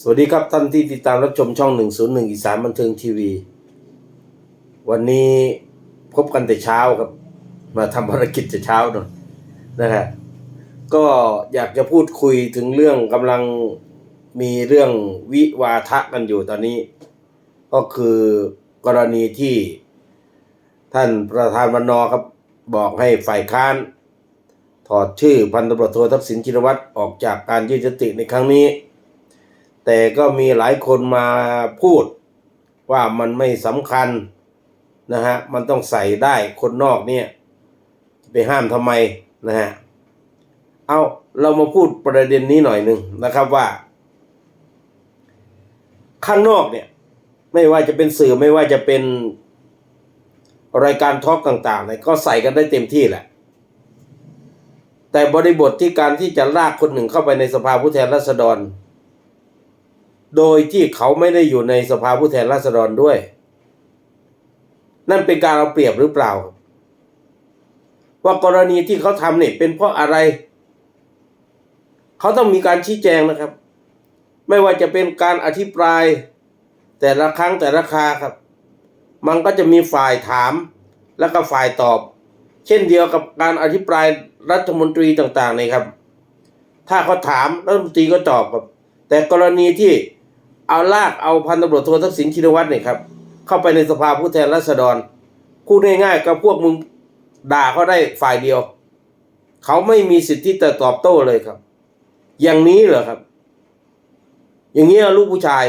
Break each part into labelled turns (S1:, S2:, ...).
S1: สวัสดีครับท่านที่ติดตามรับชมช่อง 101 อีสานบันเทิงทีวี วันนี้พบกันแต่เช้าครับ มาทำภารกิจแต่เช้าหน่อยนะฮะก็อยากจะพูดคุยถึงเรื่องกำลังมีเรื่องวิวาทะกันอยู่ตอนนี้ ก็คือกรณีที่ท่านประธานวันนอครับ บอกให้ฝ่ายค้าน ถอดชื่อพันตำรวจโททักษิณชินวัตรออกจากการยื่นยติในครั้งนี้ แต่ก็มีหลายคนมาพูดว่ามันไม่สำคัญนะฮะ มันต้องใส่ได้คนนอกเนี่ย ไปห้ามทำไมนะฮะ เอาเรามาพูดประเด็นนี้หน่อยหนึ่งนะครับว่า ข้างนอกเนี่ย ไม่ว่าจะเป็นสื่อไม่ว่าจะเป็นรายการทอล์กต่างๆเนี่ยก็ใส่กันได้เต็มที่แหละ แต่บริบทที่การที่จะลากคนหนึ่งเข้าไปในสภาผู้แทนราษฎร โดยที่เขาไม่ได้อยู่ในสภาผู้แทนราษฎรด้วย นั่นเป็นการเอาเปรียบหรือเปล่า ว่ากรณีที่เขาทำเนี่ยเป็นเพราะอะไร เขาต้องมีการชี้แจงนะครับ ไม่ว่าจะเป็นการอธิปราย แต่ละครั้งแต่ละคาครับ มันก็จะมีฝ่ายถามแล้วก็ฝ่ายตอบ เช่นเดียวกับการอธิปรายรัฐมนตรีต่างๆนี่ครับ ถ้าเขาถามรัฐมนตรีก็ตอบครับแต่กรณีที่ เอาลากเอาพันตำรวจโททักษิณชินวัตรเนี่ยครับ เข้าไปในสภาผู้แทนราษฎรพูดง่ายๆก็พวกมึงด่าเขาได้ฝ่ายเดียว เขาไม่มีสิทธิ์ที่จะตอบโต้เลยครับ อย่างนี้เหรอครับ อย่างนี้ลูกผู้ชาย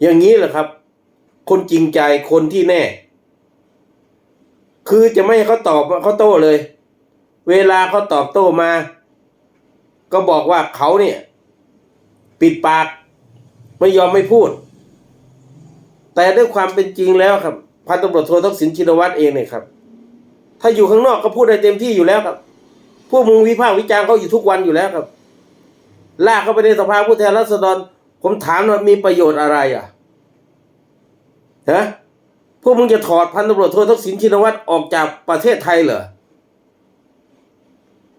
S1: อย่างนี้เหรอครับ คนจริงใจคนที่แน่ คือจะไม่ให้เขาตอบเขาโต้เลย เวลาเขาตอบโต้มา ก็บอกว่าเขาเนี่ย ปิดปาก ไม่ยอมไม่พูด แต่ด้วยความเป็นจริงแล้วครับพันตำรวจโททักษิณชินวัตรเองเนี่ยครับ ถ้าอยู่ข้างนอกก็พูดได้เต็มที่อยู่แล้วครับพวกมึงวิพากษ์วิจารณ์เขาอยู่ทุกวันอยู่แล้วครับ ลากเข้าไปในสภาผู้แทนราษฎร ผมถามว่ามีประโยชน์อะไรอะฮะพวกมึงจะถอดพันตำรวจโททักษิณชินวัตรออกจากประเทศไทยเหรอ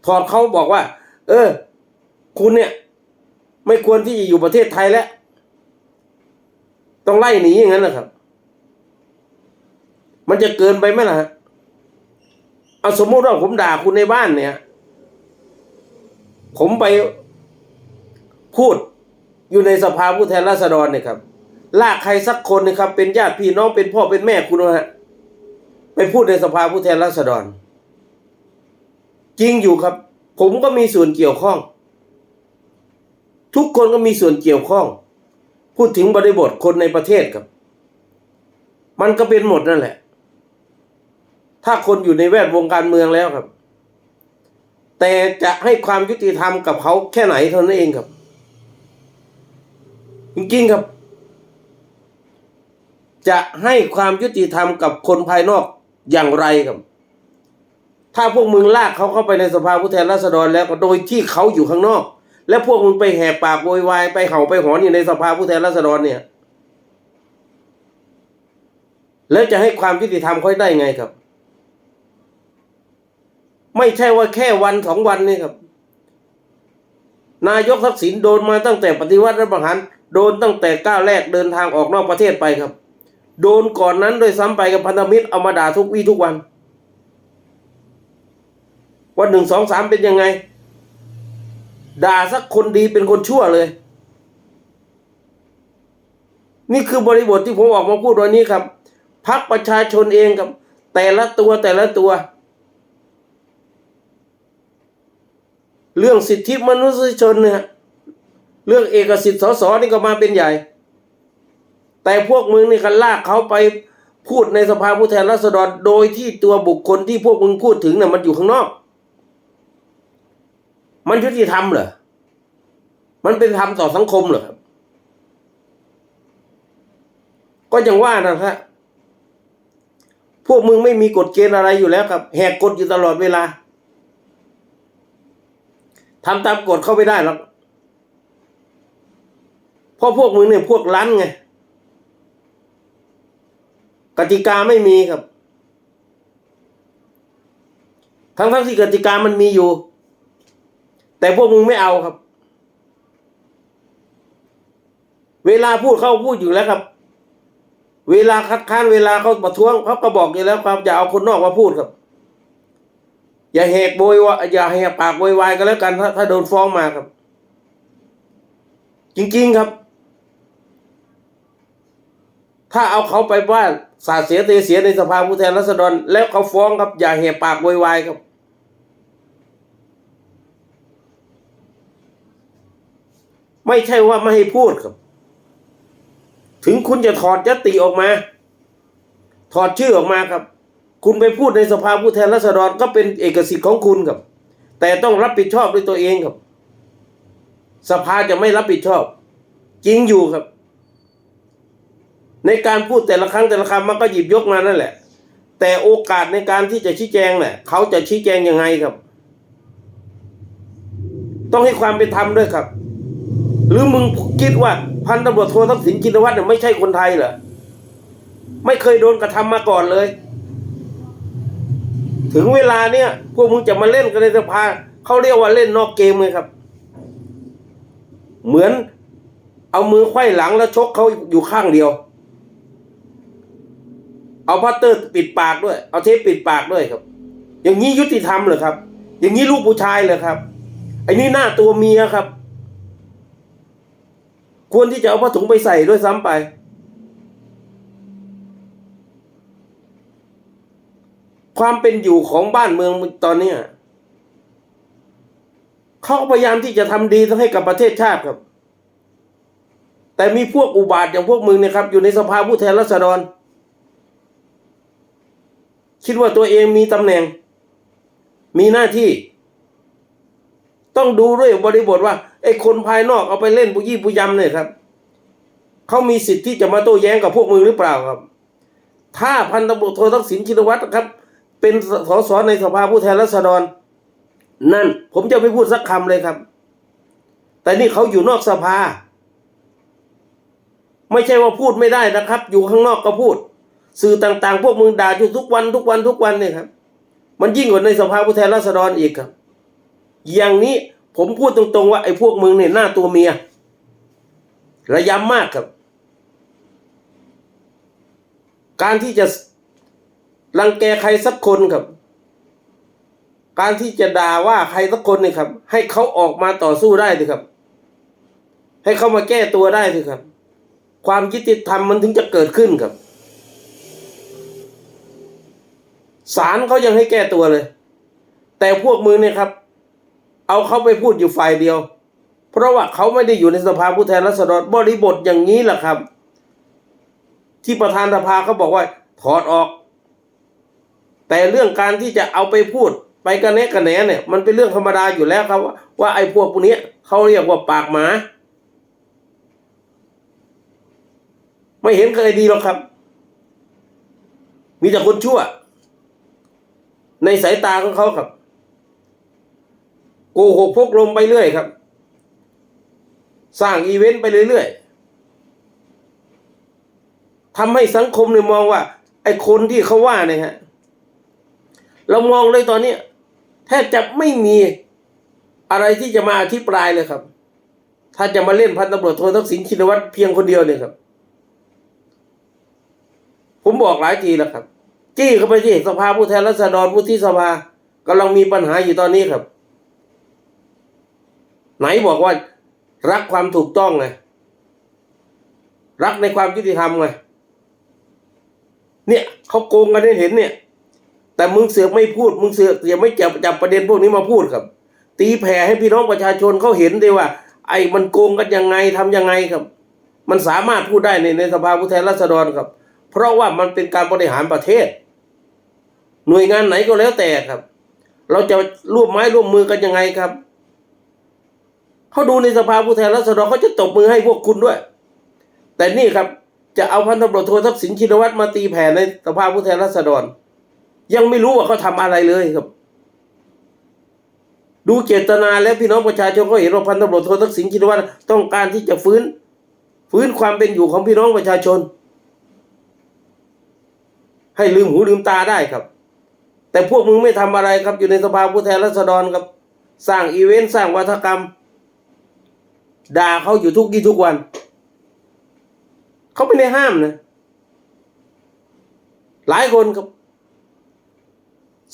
S1: ถอดเขาบอกว่า เออ คุณเนี่ย ไม่ควรที่จะอยู่ประเทศไทยแล้ว ต้องไล่หนีอย่างนั้นนะครับ มันจะเกินไปไหมล่ะเอาสมมติว่าผมด่าคุณในบ้านเนี่ย ผมไปพูดอยู่ในสภาผู้แทนราษฎรเนี่ยครับ ลากใครสักคนนะครับ เป็นญาติพี่น้องเป็นพ่อเป็นแม่คุณนะฮะไปพูดในสภาผู้แทนราษฎร จริงอยู่ครับ ผมก็มีส่วนเกี่ยวข้อง ทุกคนก็มีส่วนเกี่ยวข้อง พูดถึงบริบทคนในประเทศครับ มันก็เป็นหมดนั่นแหละ ถ้าคนอยู่ในแวดวงการเมืองแล้วครับ แต่จะให้ความยุติธรรมกับเขาแค่ไหนเท่านั้นเองครับ จริงๆครับ จะให้ความยุติธรรมกับคนภายนอกอย่างไรครับ ถ้าพวกมึงลากเขาเข้าไปในสภาผู้แทนราษฎรแล้วก็โดยที่เขาอยู่ข้างนอก และพวกมึงไปแหกปากโวยวายไปเห่าไปหอนอยู่ในสภาผู้แทนราษฎรเนี่ย แล้วจะให้ความยุติธรรมเขาได้ไงครับ ไม่ใช่ว่าแค่วันสองวันนี่ครับ นายกทักษิณโดนมาตั้งแต่ปฏิวัติรัฐประหารโดนตั้งแต่ก้าวแรกเดินทางออกนอกประเทศไปครับ โดนก่อนนั้นโดยซ้ำไปกับพันธมิตรเอามาด่าทุกวี่ทุกวัน วันหนึ่งสองสามเป็นยังไง ด่าสักคนดีเป็นคนชั่วเลย นี่คือบริบทที่ผมออกมาพูดวันนี้ครับพักประชาชนเองครับ แต่ละตัวแต่ละตัว เรื่องสิทธิมนุษยชนเนี่ยเรื่องเอกสิทธิ์สสนี่ก็มาเป็นใหญ่ แต่พวกมึงนี่กันลากเขาไปพูดในสภาผู้แทนราษฎรโดยที่ตัวบุคคลที่พวกมึงพูดถึงเนี่ยมันอยู่ข้างนอก มันยุติธรรมเหรอ มันเป็นธรรมต่อสังคมเหรอครับ ก็อย่างว่านะครับพวกมึงไม่มีกฎเกณฑ์อะไรอยู่แล้วครับ แหกกฎอยู่ตลอดเวลาทำตามกฎเข้าไม่ได้หรอกเพราะพวกมึงเนี่ยพวกรั้นไง กติกาไม่มีครับ ทั้งทั้งๆที่กติกามันมีอยู่ แต่พวกมึงไม่เอาครับ เวลาพูดเขาพูดอยู่แล้วครับ เวลาคัดค้านเวลาเขาประท้วงเขาก็บอกอยู่แล้วครับ อย่าเอาคนนอกมาพูดครับ อย่าแหกโวยวายอย่าแหกปากโวยวายกันแล้วกันถ้าถ้าโดนฟ้องมาครับ จริงๆครับ ถ้าเอาเขาไปว่าสาเสียเตเสียในสภาผู้แทนราษฎรแล้วเขาฟ้องครับ อย่าแหกปากโวยวายครับ ไม่ใช่ว่าไม่ให้พูดครับ ถึงคุณจะถอดยติออกมา ถอดชื่อออกมาครับ คุณไปพูดในสภาผู้แทนราษฎรก็เป็นเอกสิทธิ์ของคุณครับ แต่ต้องรับผิดชอบด้วยตัวเองครับ สภาจะไม่รับผิดชอบ จริงอยู่ครับ ในการพูดแต่ละครั้งแต่ละคำมันก็หยิบยกมานั่นแหละ แต่โอกาสในการที่จะชี้แจงเนี่ยเขาจะชี้แจงยังไงครับ ต้องให้ความเป็นธรรมด้วยครับ หรือมึงคิดว่าพันตำรวจโททักษิณชินวัตรเนี่ยไม่ใช่คนไทยเหรอไม่เคยโดนกระทำมาก่อนเลย ถึงเวลาเนี่ย พวกมึงจะมาเล่นกันในสภาเขาเรียกว่าเล่นนอกเกมเลยครับ เหมือนเอามือไขว้หลังแล้วชกเขาอยู่ข้างเดียว เอาพัตเตอร์ปิดปากด้วย เอาเทปปิดปากด้วยครับ อย่างนี้ยุติธรรมเหรอครับ อย่างนี้ลูกผู้ชายเหรอครับไอ้นี่หน้าตัวเมียครับ ควรที่จะเอาผ้าถุงไปใส่ด้วยซ้ำไป ความเป็นอยู่ของบ้านเมืองตอนเนี้ยเขาพยายามที่จะทำดีให้กับประเทศชาติครับ แต่มีพวกอุบาทอย่างพวกมึงเนี่ยครับ อยู่ในสภาผู้แทนราษฎร คิดว่าตัวเองมีตำแหน่ง มีหน้าที่ ต้องดูด้วยบริบทว่าไอ้คนภายนอกเอาไปเล่นปุยี่ปุยำเนี่ยครับเขามีสิทธิ์ที่จะมาโต้แย้งกับพวกมึงหรือเปล่าครับ ถ้าพันตำรวจโททักษิณชินวัตรครับ เป็นสสในสภาผู้แทนราษฎร นั่นผมจะไม่พูดสักคำเลยครับ แต่นี่เขาอยู่นอกสภา ไม่ใช่ว่าพูดไม่ได้นะครับ อยู่ข้างนอกก็พูด สื่อต่างๆ พวกมึงด่าอยู่ทุกวันทุกวันทุกวันเนี่ยครับ มันยิ่งกว่าในสภาผู้แทนราษฎรอีกครับ อย่างนี้ผมพูดตรงๆว่าไอ้พวกมึงเนี่ยหน้าตัวเมีย ระยำมากครับ การที่จะรังแกใครสักคนครับ การที่จะด่าว่าใครสักคนเนี่ยครับ ให้เขาออกมาต่อสู้ได้สิครับ ให้เขามาแก้ตัวได้สิครับ ความยุติธรรมมันถึงจะเกิดขึ้นครับศาลเขายังให้แก้ตัวเลย แต่พวกมือเนี่ยครับ เอาเขาไปพูดอยู่ฝ่ายเดียว เพราะว่าเขาไม่ได้อยู่ในสภาผู้แทนราษฎรบริบทอย่างนี้แหละครับ ที่ประธานสภาเขาบอกว่าถอดออก แต่เรื่องการที่จะเอาไปพูดไปกระแนะกระแหนเนี่ยมันเป็นเรื่องธรรมดาอยู่แล้วครับว่าว่าไอ้พวกพวกนี้เขาเรียกว่าปากหมาไม่เห็นเคยดีหรอกครับ มีแต่คนชั่ว ในสายตาของเขาครับ โกหกพกลมไปเรื่อยครับ สร้างอีเวนต์ไปเรื่อยๆทำให้สังคมเนี่ยมองว่า ไอ้คนที่เขาว่าเนี่ยฮะเรามองเลยตอนนี้แทบจะไม่มีอะไรที่จะมาอธิปรายเลยครับ ถ้าจะมาเล่นพันตำรวจโททักษิณชินวัตรเพียงคนเดียวเนี่ยครับ ผมบอกหลายทีแล้วครับ จี้เข้าไปที่สภาผู้แทนราษฎรผู้ที่สภากำลังมีปัญหาอยู่ตอนนี้ครับ ไหนบอกว่า รักความถูกต้องไงรักในความยุติธรรมไงเนี่ยเขาโกงกันให้เห็นเนี่ย แต่มึงเสือกไม่พูด มึงเสือกอย่าไม่จับจับประเด็นพวกนี้มาพูดครับ ตีแผ่ให้พี่น้องประชาชนเขาเห็นได้ว่า ไอ้มันโกงกันยังไงทำยังไงครับ มันสามารถพูดได้ในในสภาผู้แทนราษฎรครับ เพราะว่ามันเป็นการบริหารประเทศ หน่วยงานไหนก็แล้วแต่ครับ เราจะร่วมไม้ร่วมมือกันยังไงครับ เขาดูในสภาผู้แทนราษฎรเขาจะตบมือให้พวกคุณด้วย แต่นี่ครับจะเอาพันตำรวจโททักษิณชินวัตรมาตีแผ่ในสภาผู้แทนราษฎร ยังไม่รู้ว่าเขาทำอะไรเลยครับ ดูเจตนาแล้วพี่น้องประชาชนก็เห็นว่าพันตำรวจโททักษิณชินวัตรต้องการที่จะฟื้น ฟื้นความเป็นอยู่ของพี่น้องประชาชน ให้ลืมหูลืมตาได้ครับ แต่พวกมึงไม่ทำอะไรครับอยู่ในสภาผู้แทนราษฎรครับ สร้างอีเวนต์สร้างวัฒกรรม ด่าเขาอยู่ทุกที่ทุกวัน เขาไม่ได้ห้ามนะ หลายคนครับ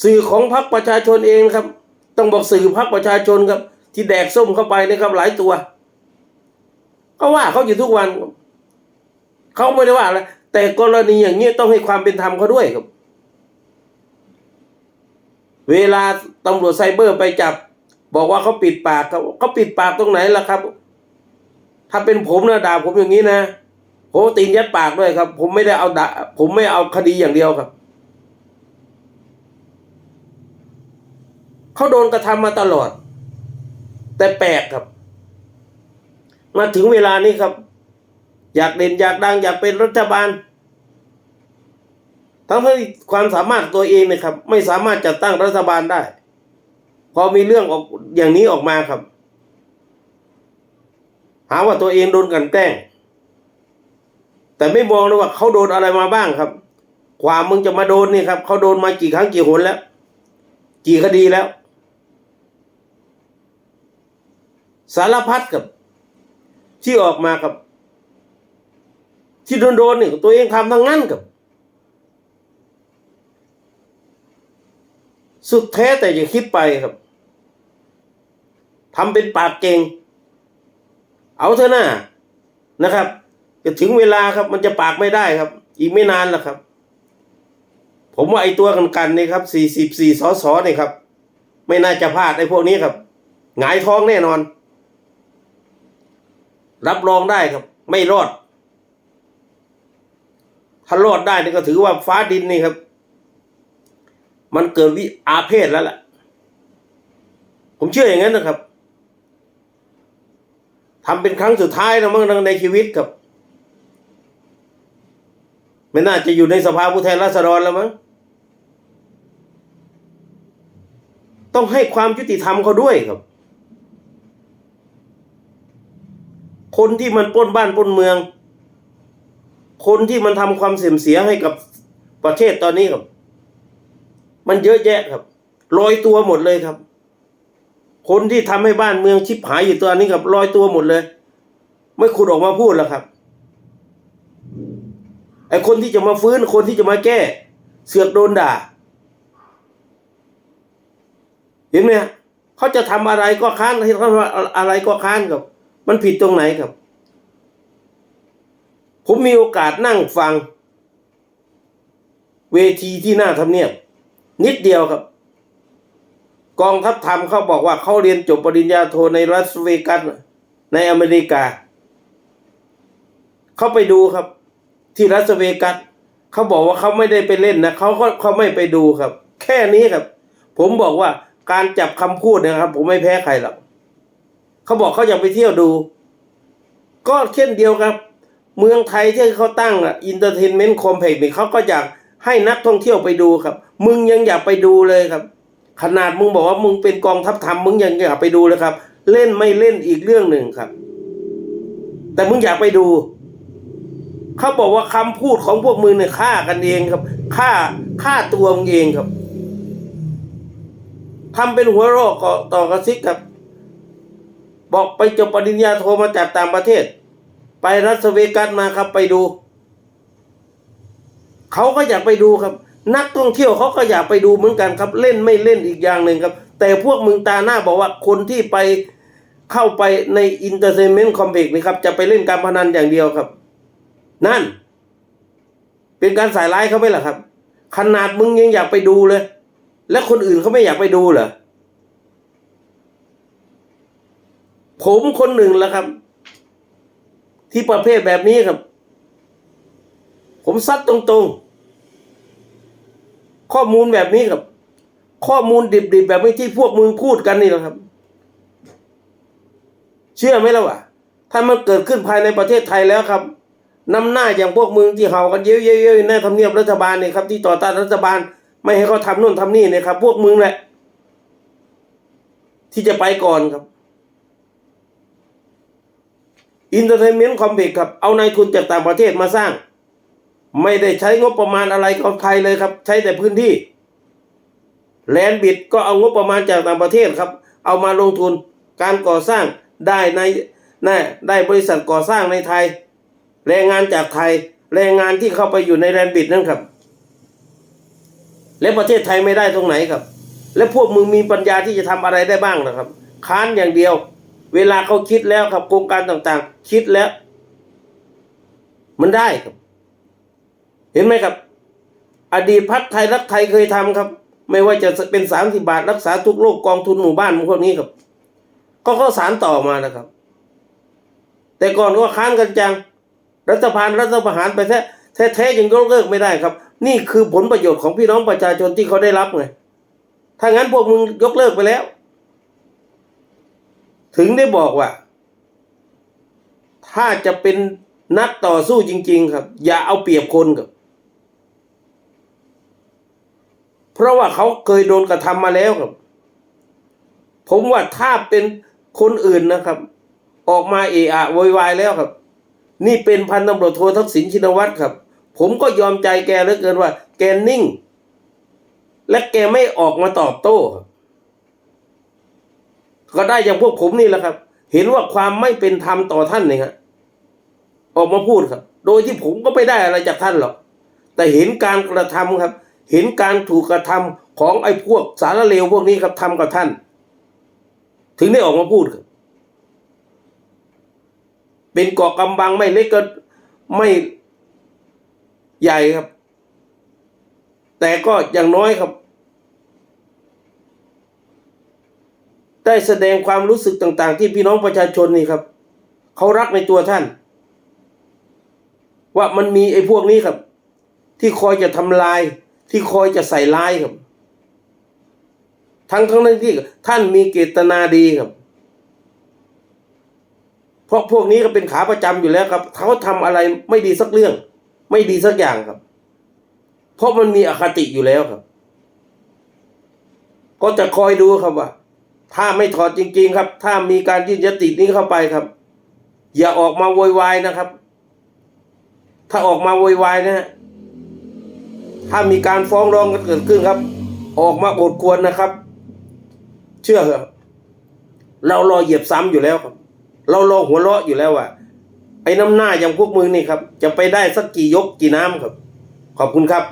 S1: สื่อของพรรคประชาชนเองครับ ต้องบอกสื่อพรรคประชาชนครับ ที่แดกส้มเข้าไปนะครับ หลายตัวก็ว่าเขาอยู่ทุกวันเขาไม่ได้ว่าอะไรแต่กรณีอย่างนี้ต้องให้ความเป็นธรรมเขาด้วยครับ เวลาตำรวจไซเบอร์ไปจับ บอกว่าเขาปิดปากเขาเขาปิดปากตรงไหนล่ะครับ ถ้าเป็นผมนะด่าผมอย่างนี้นะผมตีนยัดปากด้วยครับ ผมไม่ได้เอาด่าผมไม่เอาคดีอย่างเดียวครับเขาโดนกระทำมาตลอด แต่แปลกครับ มาถึงเวลานี้ครับ อยากเด่นอยากดัง อยากเป็นรัฐบาล ทั้งที่ความสามารถตัวเองเนะครับ ไม่สามารถจัดตั้งรัฐบาลได้ พอมีเรื่องออกอย่างนี้ออกมาครับ หาว่าตัวเองโดนกันแกล้ง แต่ไม่มองเลยว่าเขาโดนอะไรมาบ้างครับ ความมึงจะมาโดนนี่ครับเขาโดนมากี่ครั้งกี่หนแล้ว กี่คดีแล้ว สารพัดกับ ที่ออกมากับ ที่โดนโดนนี่ตัวเองทำทั้งนั้นกับ สุดแท้แต่อย่าคิดไปครับทำเป็นปากเก่ง เอาเถอะนะนะครับ จะถึงเวลาครับ มันจะปากไม่ได้ครับ อีกไม่นานแล้วครับ ผมว่าไอ้ตัวกันกันนี่ครับสี่สิบสี่สอสอนี่ครับ ไม่น่าจะพลาดไอ้พวกนี้ครับหงายท้องแน่นอน รับรองได้ครับ ไม่รอด ถ้ารอดได้นี่ก็ถือว่าฟ้าดินนี่ครับ มันเกิดวิอาเพศแล้วล่ะ ผมเชื่ออย่างนั้นนะครับ ทำเป็นครั้งสุดท้ายนะมั้งในชีวิตครับ ไม่น่าจะอยู่ในสภาผู้แทนราษฎรแล้วมั้งต้องให้ความยุติธรรมเขาด้วยครับ คนที่มันป้นบ้านป้นเมือง คนที่มันทำความเสื่อมเสียให้กับประเทศตอนนี้ครับ มันเยอะแยะครับลอยตัวหมดเลยครับ คนที่ทำให้บ้านเมืองชิบหายอยู่ตัวนี้ครับลอยตัวหมดเลย ไม่คุณออกมาพูดแล้วครับไอ้คนที่จะมาฟื้นคนที่จะมาแก้ เสือกโดนด่า เห็นไหมเขาจะทำอะไรก็ค้านเขาทอะไรก็ค้านครับ มันผิดตรงไหนครับ ผมมีโอกาสนั่งฟัง เวทีที่หน้าทำเนียบนิดเดียวครับ กองทัพธรรมเขาบอกว่าเขาเรียนจบปริญญาโทในรัสเวกัสในอเมริกา เขาไปดูครับ ที่รัสเวกัสเขาบอกว่าเขาไม่ได้ไปเล่นนะเขาก็เขาไม่ไปดูครับ แค่นี้ครับ ผมบอกว่าการจับคำพูดนะครับ ผมไม่แพ้ใครหรอกเขาบอกเขาอยากไปเที่ยวดู ก็เช่นเดียวครับ เมืองไทยที่เขาตั้งอะอินเตอร์เทนเมนต์คอมเพล็กซ์เขาก็อยากให้นักท่องเที่ยวไปดูครับ มึงยังอยากไปดูเลยครับ ขนาดมึงบอกว่ามึงเป็นกองทัพธรรมมึงยังอยากไปดูเลยครับ เล่นไม่เล่นอีกเรื่องหนึ่งครับ แต่มึงอยากไปดูเขาบอกว่าคำพูดของพวกมึงเนี่ยฆ่ากันเองครับฆ่าฆ่าตัวมึงเองครับทำเป็นหัวโรคต่อกระซิกครับ บอกไปจบปริญญาโทมาจากต่างประเทศ ไปรัสเวกัสมาครับไปดู เขาก็อยากไปดูครับ นักท่องเที่ยวเขาก็อยากไปดูเหมือนกันครับ เล่นไม่เล่นอีกอย่างหนึ่งครับ แต่พวกมึงตาหน้าบอกว่าคนที่ไปเข้าไปในอินเตอร์เทนเมนต์คอมเพล็กซ์นี่ครับจะไปเล่นการพนันอย่างเดียวครับ นั่น เป็นการใส่ร้ายเขาไหมล่ะครับ ขนาดมึงยังอยากไปดูเลย และคนอื่นเขาไม่อยากไปดูเหรอผมคนหนึ่งแหละครับ ที่ประเภทแบบนี้ครับ ผมซัดตรงๆ ข้อมูลแบบนี้ครับ ข้อมูลดิบๆแบบนี้ที่พวกมึงพูดกันนี่แหละครับ เชื่อไหมล่ะวะถ้ามันเกิดขึ้นภายในประเทศไทยแล้วครับนำหน้าอย่างพวกมึงที่เห่ากันเย้ยๆๆในทำเนียบรัฐบาลเนี่ยครับ ที่ต่อต้านรัฐบาล ไม่ให้เขาทำนู่นทำนี่เนี่ยครับ พวกมึงแหละ ที่จะไปก่อนครับอินเตอร์เทนเมนต์คอมเพล็กซ์ครับ เอานายทุนจากต่างประเทศมาสร้าง ไม่ได้ใช้งบประมาณอะไรของไทยเลยครับ ใช้แต่พื้นที่ แลนบิดก็เอางบประมาณจากต่างประเทศครับ เอามาลงทุนการก่อสร้างได้ในได้ได้บริษัทก่อสร้างในไทย แรงงานจากไทย แรงงานที่เข้าไปอยู่ในแรนบิดนั่นครับ และประเทศไทยไม่ได้ตรงไหนครับ และพวกมึงมีปัญญาที่จะทำอะไรได้บ้างนะครับ ค้านอย่างเดียว เวลาเขาคิดแล้วครับโครงการต่างๆ คิดแล้ว มันได้ครับ เห็นไหมครับ อดีตพักไทยรักไทยเคยทำครับ ไม่ว่าจะเป็นสามสิบาทรักษาทุกโรคกองทุนหมู่บ้านพวกนี้ครับ ก็ข้อสารต่อมานะครับ แต่ก่อนก็ค้านกันจัง รัฐบาลรัฐประหารไปแท้แท้แท้ยังยกเลิกไม่ได้ครับ นี่คือผลประโยชน์ของพี่น้องประชาชนที่เขาได้รับไงถ้างั้นพวกมึงยกเลิกไปแล้ว ถึงได้บอกว่า ถ้าจะเป็นนักต่อสู้จริง ๆ ครับ อย่าเอาเปรียบคนครับ เพราะว่าเขาเคยโดนกระทำมาแล้วครับ ผมว่าถ้าเป็นคนอื่นนะครับ ออกมาเอะอะโวยวายแล้วครับ นี่เป็นพันตำรวจโททักษิณชินวัตรครับ ผมก็ยอมใจแกเหลือเกินว่า แกนิ่ง และแกไม่ออกมาตอบโต้ครับก็ได้อย่างพวกผมนี่แหละครับ เห็นว่าความไม่เป็นธรรมต่อท่านเนี่ยฮะออกมาพูดครับ โดยที่ผมก็ไม่ได้อะไรจากท่านหรอก แต่เห็นการกระทำครับ เห็นการถูกกระทำของไอ้พวกสารเลวพวกนี้ครับทำกับท่าน ถึงได้ออกมาพูดครับเป็นเกาะกำบังไม่เล็กก็ไม่ใหญ่ครับ แต่ก็อย่างน้อยครับ ได้แสดงความรู้สึกต่าง ๆ ที่พี่น้องประชาชนนี่ครับเขารักในตัวท่าน ว่ามันมีไอ้พวกนี้ครับ ที่คอยจะทำลาย ที่คอยจะใส่ร้ายครับ ทั้งทั้งนั้นที่ท่านมีเจตนาดีครับ เพราะพวกนี้ก็เป็นขาประจำอยู่แล้วครับ เขาทำอะไรไม่ดีสักเรื่อง ไม่ดีสักอย่างครับ เพราะมันมีอคติอยู่แล้วครับ ก็จะคอยดูครับว่า ถ้าไม่ถอดจริง ๆ ครับ ถ้ามีการยื่นยตินี้เข้าไปครับ อย่าออกมาโวยวายนะครับ ถ้าออกมาโวยวายนะฮะ ถ้ามีการฟ้องร้องกันเกิดขึ้นครับ ออกมาโอดควรนะครับ เชื่อเถอะเรารอเหยียบซ้ำอยู่แล้วครับ เรารอหัวเราะอยู่แล้วว่าไอ้น้ำหน้าอย่างพวกมึงนี่ครับ จะไปได้สักกี่ยกกี่น้ำครับ ขอบคุณครับ